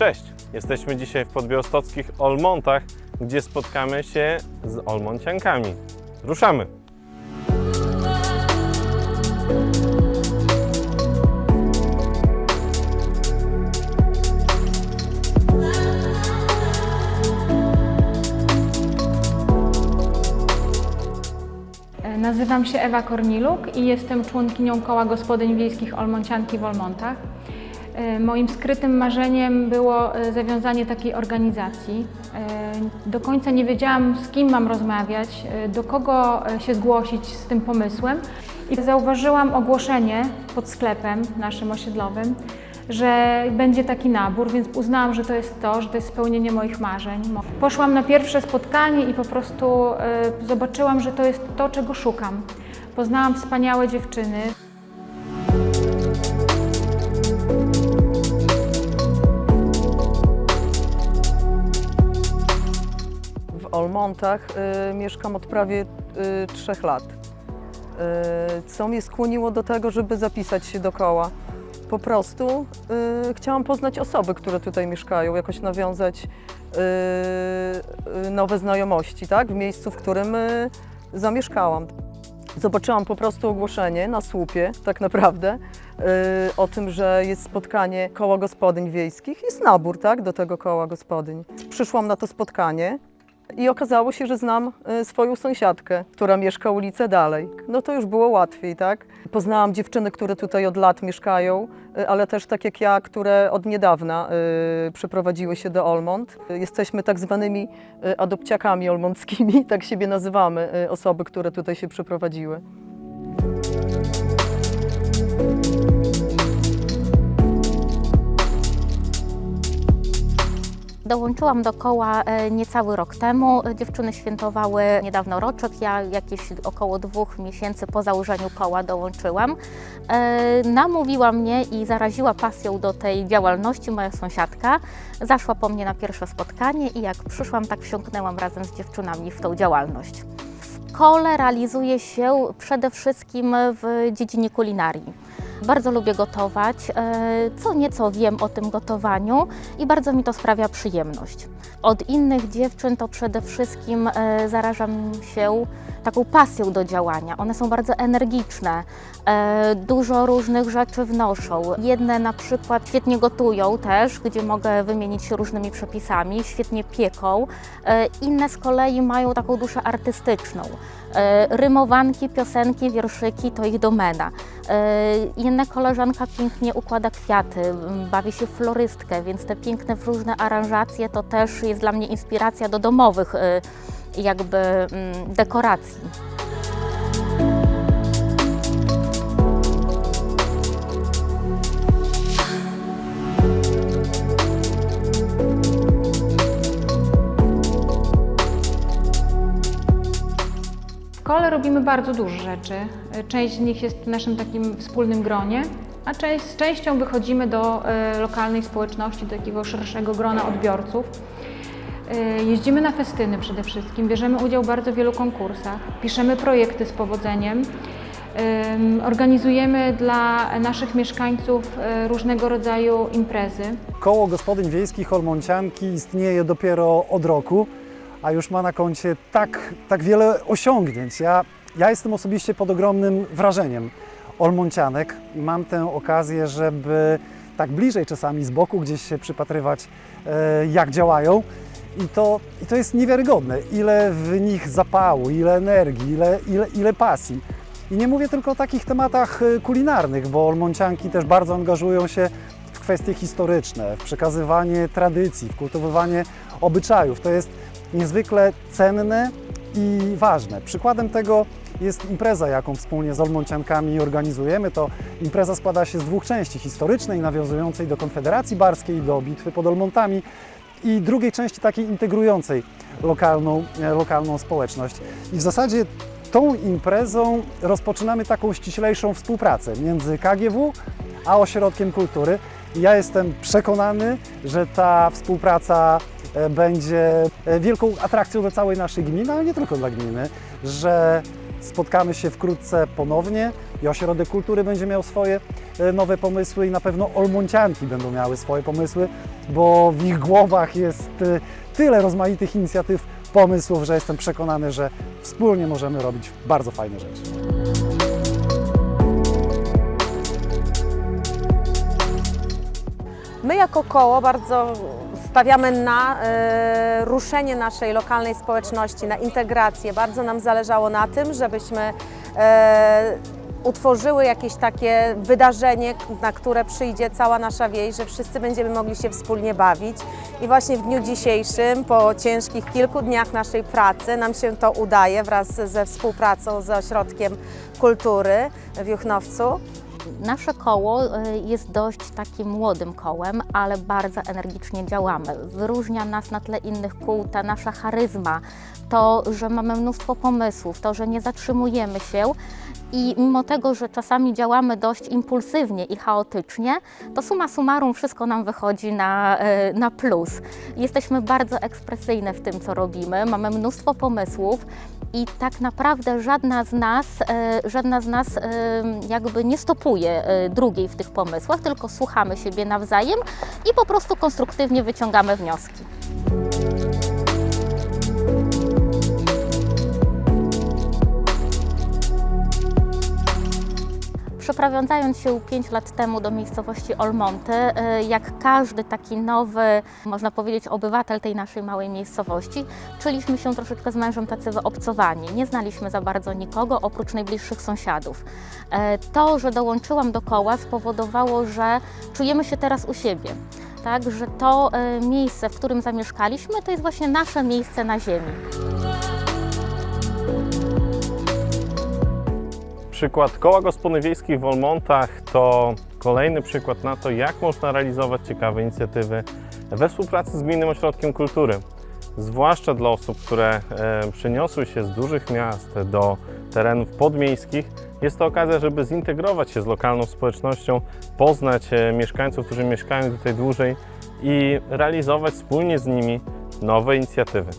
cześć! Jesteśmy dzisiaj w podbiałostockich Olmontach, gdzie spotkamy się z Olmonciankami. Ruszamy! Nazywam się Ewa Korniluk i jestem członkinią Koła Gospodyń Wiejskich Olmoncianki w Olmontach. E, Moim skrytym marzeniem było e, zawiązanie takiej organizacji. E, Do końca nie wiedziałam, z kim mam rozmawiać, do kogo się zgłosić z tym pomysłem. I zauważyłam ogłoszenie pod sklepem naszym osiedlowym, że będzie taki nabór, więc uznałam, że to jest to, że to jest spełnienie moich marzeń. Poszłam na pierwsze spotkanie i po prostu zobaczyłam, że to jest to, czego szukam. Poznałam wspaniałe dziewczyny. Olmontach y, mieszkam od prawie y, trzech lat. Y, co mnie skłoniło do tego, żeby zapisać się do koła? Po prostu chciałam poznać osoby, które tutaj mieszkają, jakoś nawiązać nowe znajomości, tak? W miejscu, w którym zamieszkałam. Zobaczyłam po prostu ogłoszenie na słupie, tak naprawdę, y, o tym, że jest spotkanie koła gospodyń wiejskich. Jest nabór, tak, do tego koła gospodyń. Przyszłam na to spotkanie i okazało się, że znam y, swoją sąsiadkę, która mieszka ulicę dalej. No to już było łatwiej, tak? Poznałam dziewczyny, które tutaj od lat mieszkają, y, ale też tak jak ja, które od niedawna y, przeprowadziły się do Olmont. Jesteśmy tak zwanymi adopciakami olmonckimi, tak siebie nazywamy, osoby, które tutaj się przeprowadziły. Dołączyłam do koła e, niecały rok temu. Dziewczyny świętowały niedawno roczek. Ja jakieś około dwóch miesięcy po założeniu koła dołączyłam. E, Namówiła mnie i zaraziła pasją do tej działalności moja sąsiadka. Zaszła po mnie na pierwsze spotkanie i jak przyszłam, tak wsiąknęłam razem z dziewczynami w tą działalność. W kole realizuję się przede wszystkim w dziedzinie kulinarii. Bardzo lubię gotować, e, co nieco wiem o tym gotowaniu i bardzo mi to sprawia przyjemność. Od innych dziewczyn to przede wszystkim e, zarażam się taką pasją do działania. One są bardzo energiczne, e, dużo różnych rzeczy wnoszą. Jedne na przykład świetnie gotują też, gdzie mogę wymienić się różnymi przepisami, świetnie pieką. Inne z kolei mają taką duszę artystyczną. Rymowanki, piosenki, wierszyki to ich domena. Inna koleżanka pięknie układa kwiaty, bawi się w florystkę, więc te piękne, różne aranżacje to też jest dla mnie inspiracja do domowych e, jakby mm, dekoracji. W kole robimy bardzo dużo rzeczy. Część z nich jest w naszym takim wspólnym gronie, a część, z częścią wychodzimy do e, lokalnej społeczności, do takiego szerszego grona odbiorców. E, Jeździmy na festyny przede wszystkim, bierzemy udział w bardzo wielu konkursach, piszemy projekty z powodzeniem, em, organizujemy dla naszych mieszkańców e, różnego rodzaju imprezy. Koło Gospodyń Wiejskich Holmoncianki istnieje dopiero od roku, a już ma na koncie tak, tak wiele osiągnięć. Ja, ja jestem osobiście pod ogromnym wrażeniem Olmoncianek. Mam tę okazję, żeby tak bliżej czasami z boku gdzieś się przypatrywać, e, jak działają. I to, I to jest niewiarygodne, ile w nich zapału, ile energii, ile, ile, ile pasji. I nie mówię tylko o takich tematach e, kulinarnych, bo Olmoncianki też bardzo angażują się w kwestie historyczne, w przekazywanie tradycji, w kultywowanie obyczajów. To jest niezwykle cenne i ważne. Przykładem tego jest impreza, jaką wspólnie z Olmonciankami organizujemy. To impreza składa się z dwóch części, historycznej, nawiązującej do Konfederacji Barskiej, do bitwy pod Olmontami i drugiej części takiej integrującej lokalną, e, lokalną społeczność. I w zasadzie tą imprezą rozpoczynamy taką ściślejszą współpracę między KGW a Ośrodkiem Kultury. I Ja jestem przekonany, że ta współpraca będzie e, wielką atrakcją dla całej naszej gminy, ale nie tylko dla gminy, że Spotkamy się wkrótce ponownie i Ośrodek Kultury będzie miał swoje e, nowe pomysły i na pewno Olmoncianki będą miały swoje pomysły, bo w ich głowach jest e, tyle rozmaitych inicjatyw, pomysłów, że jestem przekonany, że wspólnie możemy robić bardzo fajne rzeczy. My jako koło bardzo stawiamy na e, ruszenie naszej lokalnej społeczności, na integrację. Bardzo nam zależało na tym, żebyśmy e, utworzyły jakieś takie wydarzenie, na które przyjdzie cała nasza wieś, że wszyscy będziemy mogli się wspólnie bawić. I właśnie w dniu dzisiejszym, po ciężkich kilku dniach naszej pracy, nam się to udaje wraz ze współpracą z Ośrodkiem Kultury w Juchnowcu. Nasze koło y, jest dość takim młodym kołem, ale bardzo energicznie działamy. Wyróżnia nas na tle innych kół ta nasza charyzma, to, że mamy mnóstwo pomysłów, to, że nie zatrzymujemy się i mimo tego, że czasami działamy dość impulsywnie i chaotycznie, to suma summarum wszystko nam wychodzi na, y, na plus. Jesteśmy bardzo ekspresyjne w tym, co robimy, mamy mnóstwo pomysłów i tak naprawdę żadna z nas, e, żadna z nas jakby nie stopuje e, drugiej w tych pomysłach, tylko słuchamy siebie nawzajem i po prostu konstruktywnie wyciągamy wnioski. Przeprowadzając się 5 lat temu do miejscowości Olmonty, e, jak każdy taki nowy, można powiedzieć, obywatel tej naszej małej miejscowości, czuliśmy się troszeczkę z mężem tacy wyobcowani. Nie znaliśmy za bardzo nikogo oprócz najbliższych sąsiadów. E, To, że dołączyłam do koła, spowodowało, że czujemy się teraz u siebie. Tak, że to e, miejsce, w którym zamieszkaliśmy, to jest właśnie nasze miejsce na ziemi. Przykład koła gospodyń wiejskich w Olmontach to kolejny przykład na to, jak można realizować ciekawe inicjatywy we współpracy z Gminnym Ośrodkiem Kultury. Zwłaszcza dla osób, które e, przeniosły się z dużych miast do terenów podmiejskich, jest to okazja, żeby zintegrować się z lokalną społecznością, poznać e, mieszkańców, którzy mieszkają tutaj dłużej i realizować wspólnie z nimi nowe inicjatywy.